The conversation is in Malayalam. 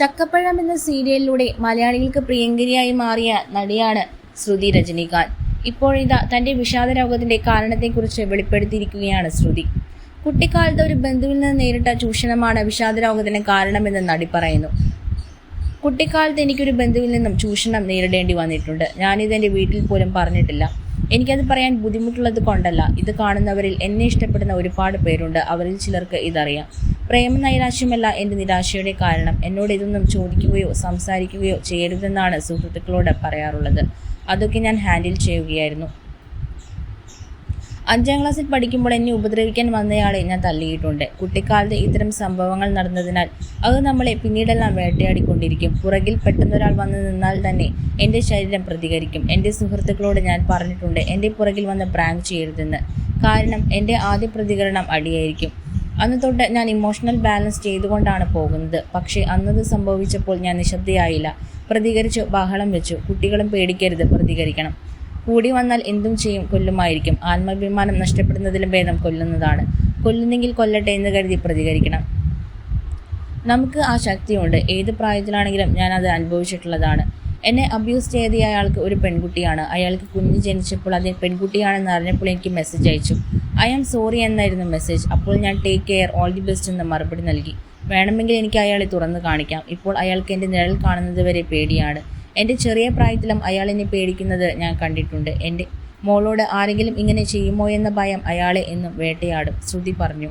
ചക്കപ്പഴം എന്ന സീരിയലിലൂടെ മലയാളികൾക്ക് പ്രിയങ്കരിയായി മാറിയ നടിയാണ് ശ്രുതി രജനീകാന്ത്. ഇപ്പോഴിതാ തന്റെ വിഷാദ രോഗത്തിന്റെ കാരണത്തെക്കുറിച്ച് വെളിപ്പെടുത്തിയിരിക്കുകയാണ് ശ്രുതി. കുട്ടിക്കാലത്ത് ഒരു ബന്ധുവിൽ നിന്ന് നേരിട്ട ചൂഷണമാണ് വിഷാദ രോഗത്തിന് കാരണമെന്ന് നടി പറയുന്നു. കുട്ടിക്കാലത്ത് എനിക്കൊരു ബന്ധുവിൽ നിന്നും ചൂഷണം നേരിടേണ്ടി വന്നിട്ടുണ്ട്. ഞാനിത് എന്റെ വീട്ടിൽ പോലും പറഞ്ഞിട്ടില്ല. എനിക്കത് പറയാൻ ബുദ്ധിമുട്ടുള്ളത് കൊണ്ടല്ല. ഇത് കാണുന്നവരിൽ എന്നെ ഇഷ്ടപ്പെടുന്ന ഒരുപാട് പേരുണ്ട്. അവരിൽ ചിലർക്ക് ഇതറിയാം. പ്രേമ എന്റെ നിരാശയുടെ കാരണം. എന്നോട് ഇതൊന്നും ചോദിക്കുകയോ സംസാരിക്കുകയോ ചെയ്യരുതെന്നാണ് സുഹൃത്തുക്കളോട് പറയാറുള്ളത്. അതൊക്കെ ഞാൻ ഹാൻഡിൽ ചെയ്യുകയായിരുന്നു. അഞ്ചാം ക്ലാസ്സിൽ പഠിക്കുമ്പോൾ എന്നെ ഉപദ്രവിക്കാൻ വന്നയാളെ ഞാൻ തല്ലിയിട്ടുണ്ട് കുട്ടിക്കാലത്ത് ഇത്തരം സംഭവങ്ങൾ നടന്നതിനാൽ അത് നമ്മളെ പിന്നീടെല്ലാം വേട്ടയാടിക്കൊണ്ടിരിക്കും. പുറകിൽ പെട്ടെന്നൊരാൾ വന്നു നിന്നാൽ തന്നെ എന്റെ ശരീരം പ്രതികരിക്കും. എന്റെ സുഹൃത്തുക്കളോട് ഞാൻ പറഞ്ഞിട്ടുണ്ട് എന്റെ പുറകിൽ വന്ന് പ്രാങ്ക് ചെയ്യരുതെന്ന്. കാരണം എന്റെ ആദ്യ പ്രതികരണം അടിയായിരിക്കും. അന്ന് തൊട്ട് ഞാൻ ഇമോഷണൽ ബാലൻസ് ചെയ്തുകൊണ്ടാണ് പോകുന്നത്. പക്ഷേ അന്നത് സംഭവിച്ചപ്പോൾ ഞാൻ നിശബ്ദയായില്ല. പ്രതികരിച്ചു ബഹളം വെച്ചു. കുട്ടികളും പേടിക്കരുത് പ്രതികരിക്കണം. കൂടി വന്നാൽ എന്തും ചെയ്യും കൊല്ലുമായിരിക്കും. ആത്മാഭിമാനം നഷ്ടപ്പെടുന്നതിലും ഭേദം കൊല്ലുന്നതാണ്. കൊല്ലുന്നെങ്കിൽ കൊല്ലട്ടെ എന്ന് കരുതി പ്രതികരിക്കണം. നമുക്ക് ആ ശക്തിയുണ്ട്. ഏത് പ്രായത്തിലാണെങ്കിലും ഞാൻ അത് അനുഭവിച്ചിട്ടുള്ളതാണ്. എന്നെ അബ്യൂസ് ചെയ്ത അയാൾക്ക് ഒരു പെൺകുട്ടിയാണ്. അയാൾക്ക് കുഞ്ഞ് ജനിച്ചപ്പോൾ അതിന് പെൺകുട്ടിയാണെന്ന് അറിഞ്ഞപ്പോൾ എനിക്ക് മെസ്സേജ് അയച്ചു. ഐ ആം സോറി എന്നായിരുന്നു മെസ്സേജ്. അപ്പോൾ ഞാൻ take care all the best എന്ന് മറുപടി നൽകി. വേണമെങ്കിൽ എനിക്ക് അയാളെ തുറന്നു കാണിക്കാം. ഇപ്പോൾ അയാൾക്ക് എന്റെ നിഴൽ കാണുന്നത് വരെ പേടിയാണ്. എന്റെ ചെറിയ പ്രായത്തിലും അയാൾ എന്നെ പേടിക്കുന്നത് ഞാൻ കണ്ടിട്ടുണ്ട്. എന്റെ മോളോട് ആരെങ്കിലും ഇങ്ങനെ ചെയ്യുമോ എന്ന ഭയം അയാളെ എന്നും വേട്ടയാടും. ശ്രുതി പറഞ്ഞു.